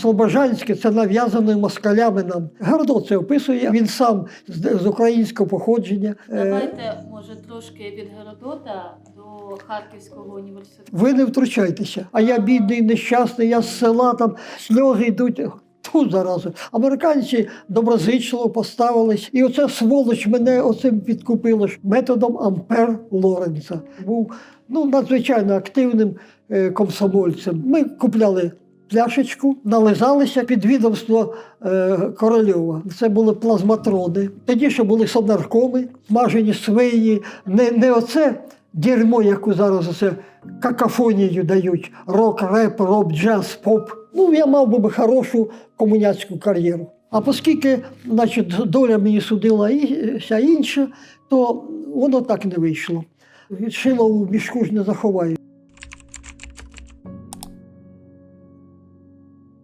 Слобожанське це нав'язане москалями нам. Геродот це описує. Він сам з, з українського походження. Е, Давайте, може, трошки від Геродота до Харківського університету. Ви не втручайтеся. А я бідний, нещасний, я з села, там сльози йдуть. Ту заразу. Американці доброзичливо поставились. І оце сволоч мене оцим підкупило методом Ампер Лоренца. Був ну, надзвичайно активним е, комсомольцем. Ми купляли пляшечку, нализалися під відомство е, Корольова. Це були плазматрони. Тоді ще були сонаркоми, смажені свиї, не, не оце дерьмо, яку зараз оце какафонію дають: рок, реп, роб, джаз, поп. Ну, я мав би хорошу комуняцьку кар'єру. А оскільки значить, доля мені судила і вся інша, то воно так не вийшло. Шило у мішку ж не заховає.